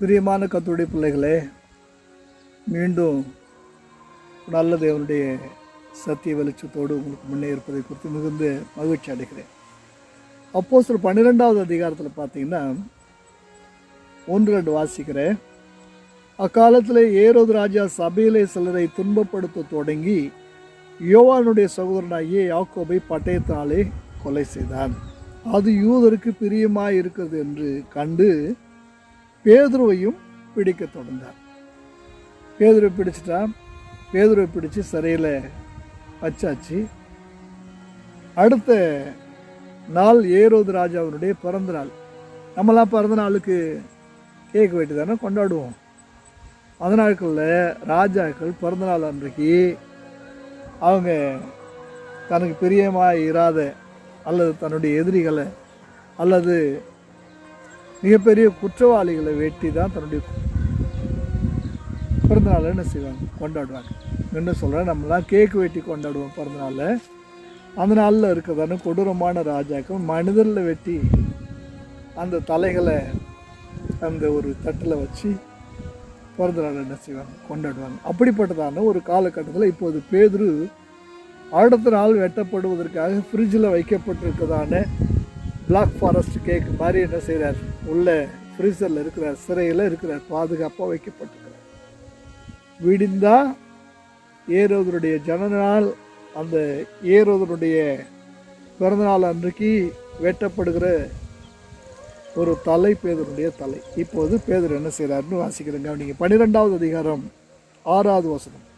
பிரியமான கத்துடைய பிள்ளைகளே மீண்டும் நல்ல தேவனுடைய சத்திய வெளிச்சத்தோடு உங்களுக்கு முன்னே இருப்பதை குறித்து மிகுந்த மகிழ்ச்சி அடைகிறேன். அப்போ சில பன்னிரெண்டாவது அதிகாரத்தில் பார்த்தீங்கன்னா ஒன்று ரெண்டு வாசிக்கிறேன். அக்காலத்தில் ஏரோது ராஜா சபையிலே சிலரை துன்பப்படுத்த தொடங்கி யோவானுடைய சகோதரனாகிய யாக்கோபை பட்டயத்தாலே கொலை செய்தான். அது யூதருக்கு பிரியமாக இருக்கிறது என்று கண்டு பேதுருவையும் பிடிக்க தொடர்ந்தார். பேதுருவை பிடிச்சிட்டான் பேதுருவை பிடிச்சி சிறையில் வச்சாச்சு. அடுத்த நாள் ஏரோது ராஜாவினுடைய பிறந்த நாள் நம்மளாம் பிறந்த நாளுக்கு கேக் வெட்டி தானே கொண்டாடுவோம். அந்த நாட்களில் ராஜாக்கள் பிறந்த நாள் அன்றைக்கு அவங்க தனக்கு பிரியமாக இராத அல்லது தன்னுடைய எதிரிகளை அல்லது மிகப்பெரிய குற்றவாளிகளை வெட்டி தான் தன்னுடைய பிறந்தநாளை என்ன செய்வாங்க? கொண்டாடுவாங்க. என்ன சொல்கிறேன் நம்மலாம் கேக்கு வெட்டி கொண்டாடுவோம் பிறந்தநாளை அந்த நாளில் இருக்கிறதான கொடூரமான ராஜாக்கள் மனிதரில் வெட்டி அந்த தலைகளை அந்த ஒரு தட்டில் வச்சு பிறந்தநாள் என்ன செய்வாங்க? கொண்டாடுவாங்க. அப்படிப்பட்டதான ஒரு காலகட்டத்தில் இப்போது பேதுரு அடுத்த நாள் வெட்டப்படுவதற்காக ஃப்ரிட்ஜில் வைக்கப்பட்டிருக்கதான பிளாக் ஃபாரஸ்ட் கேக் மாதிரி என்ன செய்கிறார் உள்ள ஃப்ரீசரில் இருக்கிறார் சிறையில் இருக்கிறார் பாதுகாப்பாக வைக்கப்பட்டிருக்கிறார். விடிந்தா ஏரோதனுடைய ஜனநாள் அந்த ஏரோதனுடைய பிறந்தநாள் அன்றைக்கு வெட்டப்படுகிற ஒரு தலை பேதருடைய தலை. இப்போது பேதர் என்ன செய்கிறாருன்னு வாசிக்கிறேங்க கவனிங்க. பன்னிரெண்டாவது அதிகாரம் ஆறாவது வசனம்.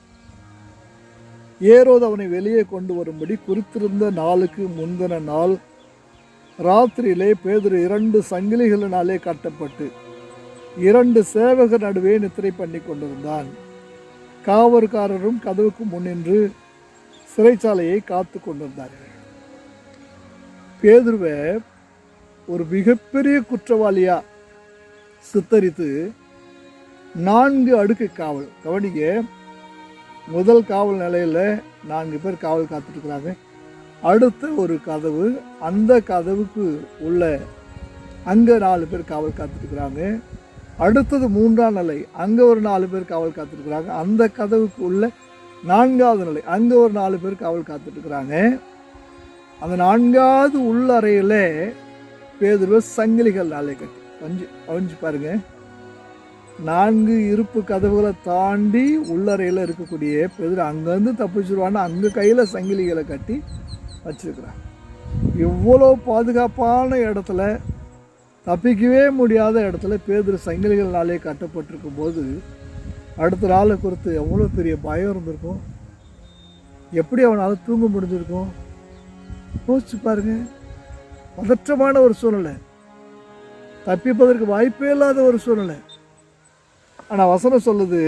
ஏரோது அவனை வெளியே கொண்டு வரும்படி குறித்திருந்த நாளுக்கு முந்தின நாள் ராத்திரியிலே பேதுரு இரண்டு சங்கிலிகளினாலே கட்டப்பட்டு இரண்டு சேவகர் நடுவே நித்திரை பண்ணி கொண்டிருந்தான். காவற்காரரும் கதவுக்கு முன்னின்று சிறைச்சாலையை காத்து கொண்டிருந்தார்கள் பேதுருவை ஒரு மிகப்பெரிய குற்றவாளியா? சித்தரித்து நான்கு அடுக்கு காவல். கவனிங்க முதல் காவல் நிலையில் நான்கு பேர் காவல் காத்துட்டு இருக்கிறாங்க. அடுத்த ஒரு கதவு அந்த கதவுக்கு உள்ள அங்கே நாலு பேர் காவல் காத்துட்ருக்குறாங்க அடுத்தது மூன்றாம் நிலை அங்கே ஒரு நாலு பேர் காவல் காத்துட்ருக்குறாங்க அந்த கதவுக்கு உள்ள நான்காவது நிலை அங்கே ஒரு நாலு பேர் காவல் காத்துட்ருக்குறாங்க அந்த நான்காவது உள்ளறையில் பேதுருவ சங்கிலிகள் நாளை கட்டி. கொஞ்சம் அவிஞ்சு பாருங்கள் நான்கு இருப்பு கதவுகளை தாண்டி உள்ளறையில் இருக்கக்கூடிய பேதுரு அங்கேருந்து தப்பிச்சிருவான்னு அங்கே கையில் சங்கிலிகளை கட்டி வச்சிருக்கிறான் எவ்வளோ பாதுகாப்பான இடத்துல தப்பிக்கவே முடியாத இடத்துல பேதர் சங்கிலிகள்னாலே கட்டப்பட்டிருக்கும் போது அடுத்த நாளை குறித்து எவ்வளோ பெரிய பயம் இருந்திருக்கும்? எப்படி அவனால் தூங்க முடிஞ்சிருக்கும்? யோசிச்சு பாருங்க. பதற்றமான ஒரு சூழ்நிலை. தப்பிப்பதற்கு வாய்ப்பே இல்லாத ஒரு சூழ்நிலை. ஆனால் வசனம் சொல்லுது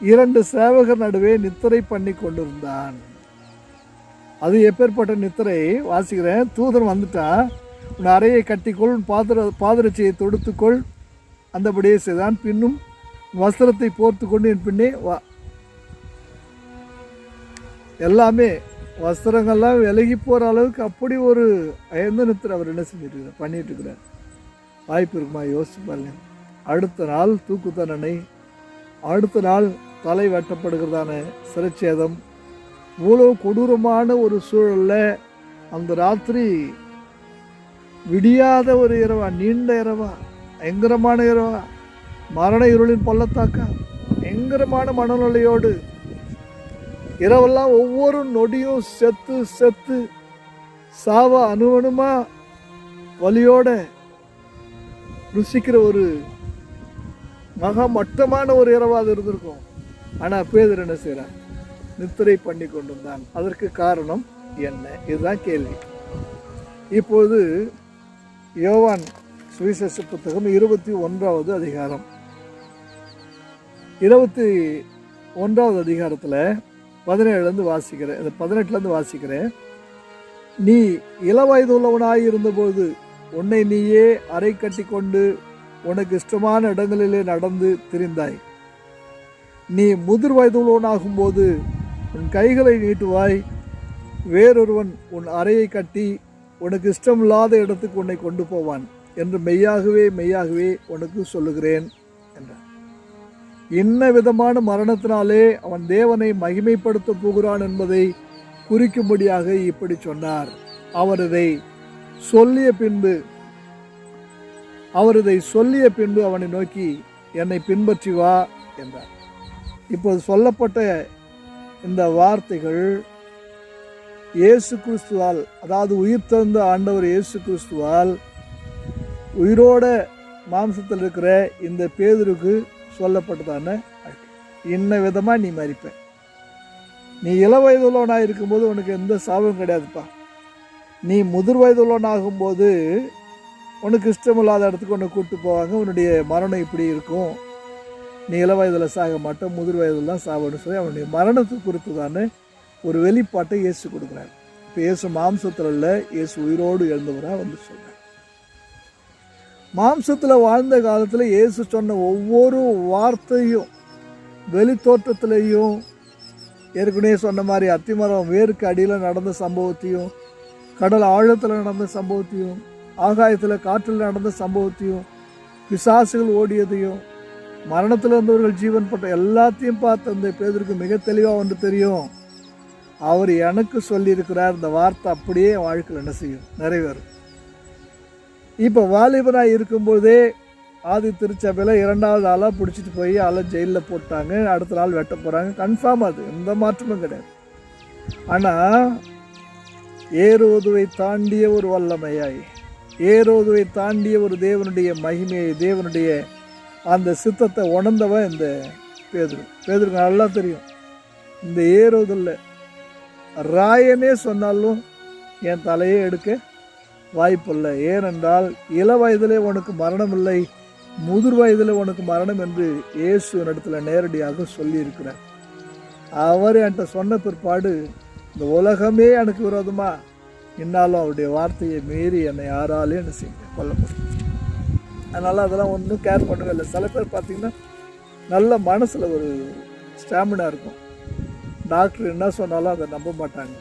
இரண்டு சேவகர் நடுவே நித்திரை பண்ணி கொண்டிருந்தான். அது எப்பேற்பட்ட நித்திரை வாசிக்கிறேன். தூதன் வந்துட்டான் உன் அறையை கட்டிக்கொள் உன் பாத்திர பாதரட்சியை தொடுத்துக்கொள். அந்தபடியே செய்தான். பின்னும் வஸ்திரத்தை போர்த்து கொண்டு என் பின்னே வா. எல்லாமே வஸ்திரங்கள்லாம் விலகி போகிற அளவுக்கு அப்படி ஒரு அயந்த நித்திரை அவர் என்ன செஞ்சிருக்கிறார் இருக்கிறார் இருக்கிறார் வாய்ப்பு இருக்குமா? யோசிச்சு பாருங்க. அடுத்த நாள் தூக்கு தண்டனை அடுத்த நாள் தலை வெட்டப்படுகிறதான சிறைச்சேதம் இவ்வளோ கொடூரமான ஒரு சூழலில் அந்த ராத்திரி விடியாத ஒரு இரவா நீண்ட இரவா பயங்கரமான இரவா மரண இருளின் பள்ளத்தாக்கா பயங்கரமான மனநிலையோடு இரவெல்லாம் ஒவ்வொரு நொடியும் செத்து செத்து சாவ அணுவணுமா வலியோட ருசிக்கிற ஒரு மகா மட்டமான ஒரு இரவாக இருந்திருக்கும். ஆனால் பேதர் என்ன செய்கிறான் நித்திரை பண்ணி கொண்டிருந்தான் அதற்கு காரணம் என்ன? இதுதான் கேள்வி. இப்போது யோவான் சுவிசேஷ புத்தகம் இருபத்தி ஒன்றாவது அதிகாரம். இருபத்தி ஒன்றாவது அதிகாரத்தில் பதினேழுலேருந்து வாசிக்கிறேன் இந்த பதினெட்டுலேருந்து வாசிக்கிறேன். நீ இளவயது உள்ளவனாய் இருந்தபோது உன்னை நீயே அறை கட்டி கொண்டு உனக்கு இஷ்டமான இடங்களிலே நடந்து திரிந்தாய். நீ முதிர் வயதுள்ளவனாகும்போது உன் கைகளை நீட்டுவாய். வேறொருவன் உன் அறையை கட்டி உனக்கு இஷ்டமில்லாத இடத்துக்கு உன்னை கொண்டு போவான் என்று மெய்யாகவே மெய்யாகவே உனக்கு சொல்லுகிறேன் என்றார். இன்ன விதமான மரணத்தினாலே அவன் தேவனை மகிமைப்படுத்த போகிறான் என்பதை குறிக்கும்படியாக இப்படி சொன்னார். அவர் இதை சொல்லிய பின்பு அவர் இதை சொல்லிய பின்பு அவனை நோக்கி என்னை பின்பற்றி வா என்றார். இப்போது சொல்லப்பட்ட இந்த வார்த்தைகள் இயேசு கிறிஸ்துவால் அதாவது உயிர் தந்த ஆண்டவர் இயேசு கிறிஸ்துவால் உயிரோட மாம்சத்தில் இருக்கிற இந்த பேதருக்கு சொல்லப்பட்டதான இன்ன விதமாக நீ மறிப்ப. நீ இள வயதுள்ளவனாக இருக்கும்போது உனக்கு எந்த சாபம் கிடையாதுப்பா. நீ முதிர் வயதுள்ளவனாகும்போது உனக்கு இஷ்டமில்லாத இடத்துக்கு உன்னை கூப்பிட்டு போவாங்க. உன்னுடைய மரணம் இப்படி இருக்கும். நீ இள வயதில் சாக மாட்டோம் முதிர் வயதில் தான் சாவன்னு சொல்லி அவனுடைய மரணத்தை குறித்து ஒரு வெளிப்பாட்டை இயேசு கொடுக்குறாரு. இப்போ இயேசு மாம்சத்தில் இல்லை இயேசு உயிரோடு எழுந்தவராக வந்து சொல்கிறார் மாம்சத்தில் வாழ்ந்த காலத்தில் இயேசு சொன்ன ஒவ்வொரு வார்த்தையும் வெளி ஏற்கனவே சொன்ன மாதிரி அத்திமரம் வேருக்கு அடியில் நடந்த சம்பவத்தையும் கடல் ஆழத்தில் நடந்த சம்பவத்தையும் ஆகாயத்தில் காற்றில் நடந்த சம்பவத்தையும் பிசாசுகள் ஓடியதையும் மரணத்தில் இருந்தவர்கள் ஜீவன் பட்ட எல்லாத்தையும் பார்த்து அந்த பேதருக்கு மிக தெளிவாக ஒன்று தெரியும். அவர் எனக்கு சொல்லியிருக்கிறார் இந்த வார்த்தை அப்படியே வாழ்க்கையில் என்ன செய்யும்? நிறைவேறும். இப்போ வாலிபனாக இருக்கும்போதே ஆதி திருச்சபையில் இரண்டாவது ஆளாக பிடிச்சிட்டு போய் ஆளை ஜெயிலில் போட்டாங்க அடுத்த நாள் வெட்ட போகிறாங்க கன்ஃபார்ம் அது எந்த மாற்றமும் கிடையாது. ஆனால் ஏறுவதுவை தாண்டிய ஒரு வல்லமையாய் ஏறுவதுவை தாண்டிய ஒரு தேவனுடைய மகிமையை தேவனுடைய அந்த சித்தத்தை உணர்ந்தவன் இந்த பேதுரு. பேதுருக்கு நல்லா தெரியும். இந்த ஏறுவதில்லை ராயனே சொன்னாலும் என் தலையே எடுக்க வாய்ப்பில்லை. ஏனென்றால் இள வயதிலே உனக்கு மரணம் இல்லை முதிர் வயதிலே உனக்கு மரணம் என்று இயேசு இடத்துல நேரடியாக சொல்லியிருக்கிறார். அவர் என்கிட்ட சொன்ன பிற்பாடு இந்த உலகமே எனக்கு விரோதமாக இன்னாலும் அவருடைய வார்த்தையை மீறி என்னை யாராலையும் என்ன செய்ய கொல்ல முடியும். அதனால் அதெல்லாம் ஒன்றும் கேர் பண்ணவே இல்லை. சில பேர் பார்த்திங்கன்னா நல்ல மனசில் ஒரு ஸ்டாமினா இருக்கும். டாக்டர் என்ன சொன்னாலும் அதை நம்ப மாட்டாங்க.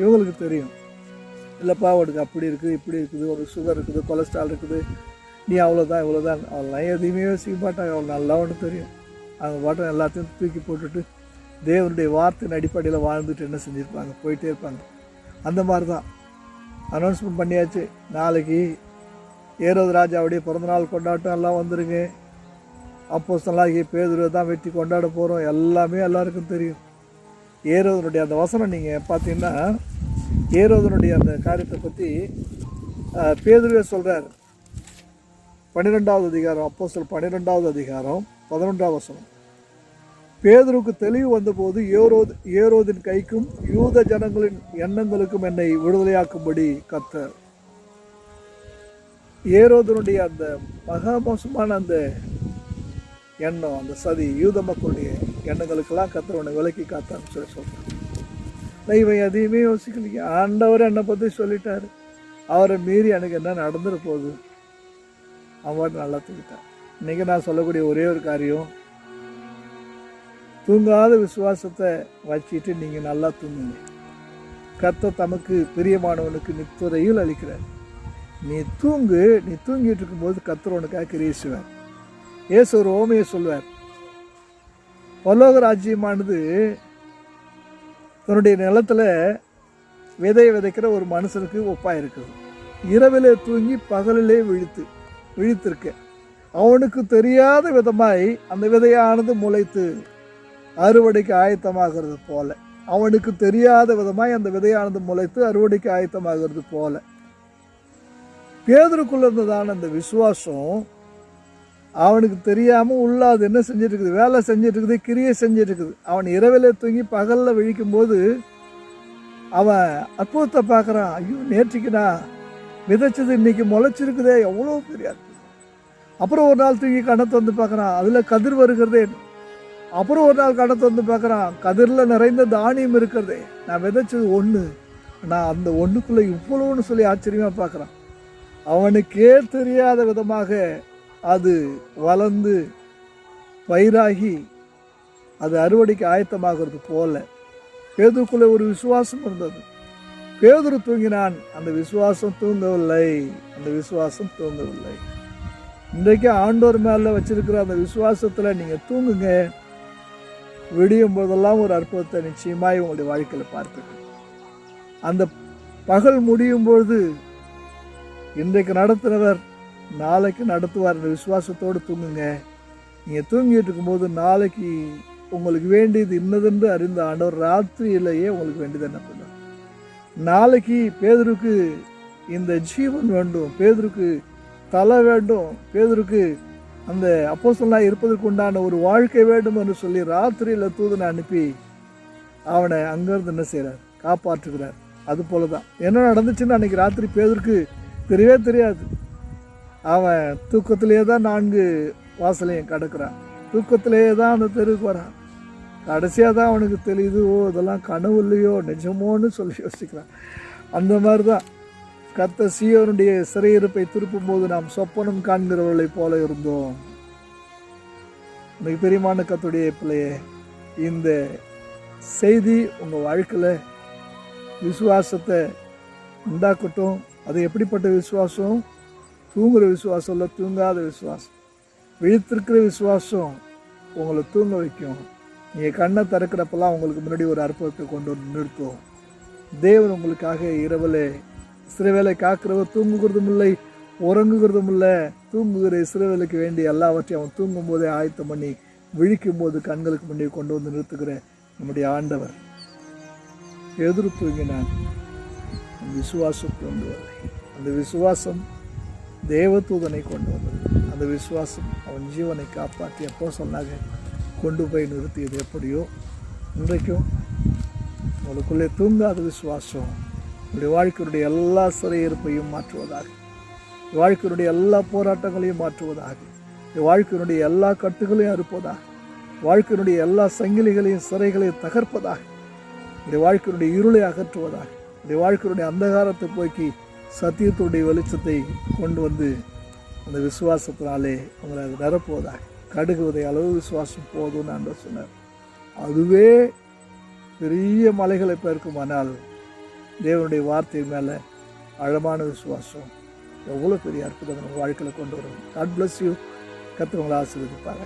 இவங்களுக்கு தெரியும். இல்லைப்பா அவனுக்கு அப்படி இருக்குது இப்படி இருக்குது ஒரு சுகர் இருக்குது கொலஸ்ட்ரால் இருக்குது. நீ அவ்வளோதான் இவ்வளோதான் அவெல்லாம் எதையுமே யோசிக்க மாட்டாங்க. அவள் நல்லா ஒன்று தெரியும். அவங்க பாட்டம் எல்லாத்தையும் தூக்கி போட்டுட்டு தேவனுடைய வார்த்தையின் அடிப்படையில் வாழ்ந்துட்டு என்ன செஞ்சுருப்பாங்க? போயிட்டே இருப்பாங்க. அந்த மாதிரி தான் அனௌன்ஸ்மெண்ட் பண்ணியாச்சு. நாளைக்கு ஏரோது ராஜாவுடைய பிறந்தநாள் கொண்டாட்டம் எல்லாம் வந்துருங்க. அப்போ சொல்லாகி பேதுருவை தான் வெட்டி கொண்டாட போகிறோம் எல்லாமே எல்லாருக்கும் தெரியும். ஏரோதனுடைய அந்த வசனம் நீங்கள் பார்த்தீங்கன்னா ஏரோதனுடைய அந்த காரியத்தை பற்றி பேதுருவே சொல்கிறார் பன்னிரெண்டாவது அதிகாரம் அப்போ சொல் பன்னிரெண்டாவது அதிகாரம் பதினொன்றாவது வசனம். பேதுருக்கு தெளிவு வந்தபோது ஏரோது ஏரோதின் கைக்கும் யூத ஜனங்களின் எண்ணங்களுக்கும் என்னை விடுதலையாக்கும்படி கத்தர். ஏரோதனுடைய அந்த மகா மோசமான அந்த எண்ணம் அந்த சதி யூத மக்களுடைய எண்ணங்களுக்கெல்லாம் கத்தர் உன்னை விலக்கி காத்தான்னு சொல்லி சொல்கிறான் நான் இவன் எதையுமே யோசிக்கலைங்க. ஆண்டவர் என்னை பற்றி சொல்லிட்டாரு. அவரை மீறி எனக்கு என்ன நடந்துட போகுது? அவன் நல்லா தூக்கிட்டான் இன்றைக்கி நான் சொல்லக்கூடிய ஒரே ஒரு காரியம் தூங்காத விசுவாசத்தை வச்சுட்டு நீங்கள் நல்லா தூங்குங்க. கத்த தமக்கு பிரியமானவனுக்கு நித்துறையில் அளிக்கிறார். நீ தூங்கு நீ தூங்கிட்டு இருக்கும்போது கர்த்தர் உனக்காக கிரியேசுவார் ஏசு ஒரு ஓமையை சொல்வார். பல்லோக ராஜ்யமானது தன்னுடைய நிலத்துல விதையை விதைக்கிற ஒரு மனுஷனுக்கு ஒப்பாக இருக்குது இரவிலே தூங்கி பகலிலே விழித்து விழித்திருக்க. அவனுக்கு தெரியாத விதமாய் அந்த விதையானது முளைத்து அறுவடைக்கு ஆயத்தமாகிறது போல. அவனுக்கு தெரியாத விதமாய் அந்த விதையானது முளைத்து அறுவடைக்கு ஆயத்தமாகிறது போல. பேதருக்குள்ள இருந்ததான அந்த விசுவாசம் அவனுக்கு தெரியாமல் உள்ள அது என்ன செஞ்சிட்ருக்குது? வேலை செஞ்சிட்ருக்குது கிரியை செஞ்சிட்ருக்குது. அவன் இரவில் தூங்கி பகலில் விழிக்கும் போது அவன் அற்புதத்தை பார்க்குறான். ஐயோ நேற்றுக்கு நான் விதைச்சது இன்னைக்கு முளைச்சிருக்குதே. எவ்வளோ பெரிய அப்புறம் ஒரு நாள் தூங்கி கணத்தை வந்து பார்க்குறான். அதில் கதிர் வருகிறதே. அப்புறம் ஒரு நாள் கணத்தை வந்து பார்க்குறான். கதிரில் நிறைந்த தானியம் இருக்கிறதே. நான் விதைச்சது ஒன்று நான் அந்த ஒன்றுக்குள்ளே இவ்வளோன்னு சொல்லி ஆச்சரியமாக பார்க்குறான். அவனுக்கே தெரியாத விதமாக அது வளர்ந்து பயிராகி அது அறுவடைக்கு ஆயத்தமாகிறது போல. பேதுக்குள்ளே ஒரு விசுவாசம் இருந்தது. பேதுரு தூங்கினான். அந்த விசுவாசம் தூங்கவில்லை. அந்த விசுவாசம் தூங்கவில்லை. இன்றைக்கு ஆண்டோர் மேலே வச்சிருக்கிற அந்த விசுவாசத்தில் நீங்கள் தூங்குங்க. விடியும் போதெல்லாம் ஒரு அற்புதத்தை நிச்சயமாய் உங்களுடைய வாழ்க்கையில் பார்த்துக்கணும் அந்த பகல் முடியும் பொழுது இன்றைக்கு நடத்துகிறவர் நாளைக்கு நடத்துவார் அந்த விசுவாசத்தோடு தூங்குங்க. நீங்கள் தூங்கிட்டு இருக்கும்போது நாளைக்கு உங்களுக்கு வேண்டியது இன்னதென்று அறிந்த ஆண்டவர் ராத்திரியிலேயே உங்களுக்கு வேண்டியது என்ன பண்ணும் நாளைக்கு பேதருக்கு இந்த ஜீவன் வேண்டும் பேதருக்கு தலை வேண்டும் பேதருக்கு அந்த அப்போஸ்தலனாய் இருப்பதற்கு உண்டான ஒரு வாழ்க்கை வேண்டும் என்று சொல்லி ராத்திரியில் தூதனை அனுப்பி அவனை அங்கேருந்து என்ன செய்கிறார் காப்பாற்றுகிறார். அது போல தான் என்ன நடந்துச்சுன்னு அன்னைக்கு ராத்திரி பேதருக்கு தெரியவே தெரியாது. அவன் தூக்கத்திலேயே தான் நான்கு வாசலையும் கடக்கிறான். தூக்கத்திலேயே தான் அந்த தெருவுக்கு வரான். கடைசியாக தான் அவனுக்கு தெரியுது ஓ இதெல்லாம் கனவு இல்லையோ நிஜமோன்னு சொல்லி யோசிக்கிறான். அந்த மாதிரி தான் கத்த சீயோனுடைய சிறையிருப்பை திருப்பும் போது நாம் சொப்பனம் காண்கிறவர்களைப் போல இருந்தோம். எனக்கு பெரியமான கத்துடைய பிள்ளையே இந்த செய்தி உங்கள் வாழ்க்கையில் விசுவாசத்தை உண்டாக்கட்டும். அது எப்படிப்பட்ட விசுவாசம்? தூங்குகிற விசுவாசம் இல்லை தூங்காத விசுவாசம். விழித்திருக்கிற விசுவாசம் உங்களை தூங்க வைக்கும். நீங்கள் கண்ணை திறக்கிறப்பெல்லாம் உங்களுக்கு முன்னாடி ஒரு அற்புதத்தை கொண்டு வந்து நிறுத்தும். தேவன் உங்களுக்காக இரவில் சிறுவேலை காக்கிறவர் தூங்குகிறதும் இல்லை உறங்குகிறதும் இல்லை. தூங்குகிற சிறுவேலைக்கு வேண்டிய எல்லாவற்றையும் அவன் தூங்கும் போதே ஆயத்தம் பண்ணி விழிக்கும் போது கண்களுக்கு முன்னாடி கொண்டு வந்து நிறுத்துகிற நம்முடைய ஆண்டவர். எதிர் தூங்கினான் அந்த விசுவாசம் கொண்டு வரலை அந்த விசுவாசம் தேவதூதனை கொண்டு வந்தது அந்த விசுவாசம் அவன் ஜீவனை காப்பாற்றி எப்போ சொன்னாங்க கொண்டு போய் நிறுத்தியது எப்படியோ இன்றைக்கும் உங்களுக்குள்ளே தூங்காத விசுவாசம் உங்களுடைய வாழ்க்கையுடைய எல்லா சிறையிருப்பையும் மாற்றுவதாக வாழ்க்கையினுடைய எல்லா போராட்டங்களையும் மாற்றுவதாக வாழ்க்கையினுடைய எல்லா கட்டுகளையும் அறுப்பதாக வாழ்க்கையினுடைய எல்லா சங்கிலிகளையும் சிறைகளையும் தகர்ப்பதாக இந்த வாழ்க்கையினுடைய இருளை அகற்றுவதாக உங்களுடைய வாழ்க்கையுடைய அந்தகாரத்தை போக்கி சத்தியத்துடைய வெளிச்சத்தை கொண்டு வந்து அந்த விசுவாசத்தினாலே உங்களை அது நிரப்புவதாக. கடுகுவதை அளவு விசுவாசம் போதும்னு ஆண்டவர் சொன்னார். அதுவே பெரிய மலைகளை பெருக்குமானால் தேவனுடைய வார்த்தை மேலே ஆழமான விசுவாசம் எவ்வளோ பெரிய அற்புதம் நம்ம வாழ்க்கையில் கொண்டு வரும். காட் பிளஸ் யூ கத்துவங்களை ஆசீர்வதிப்பாங்க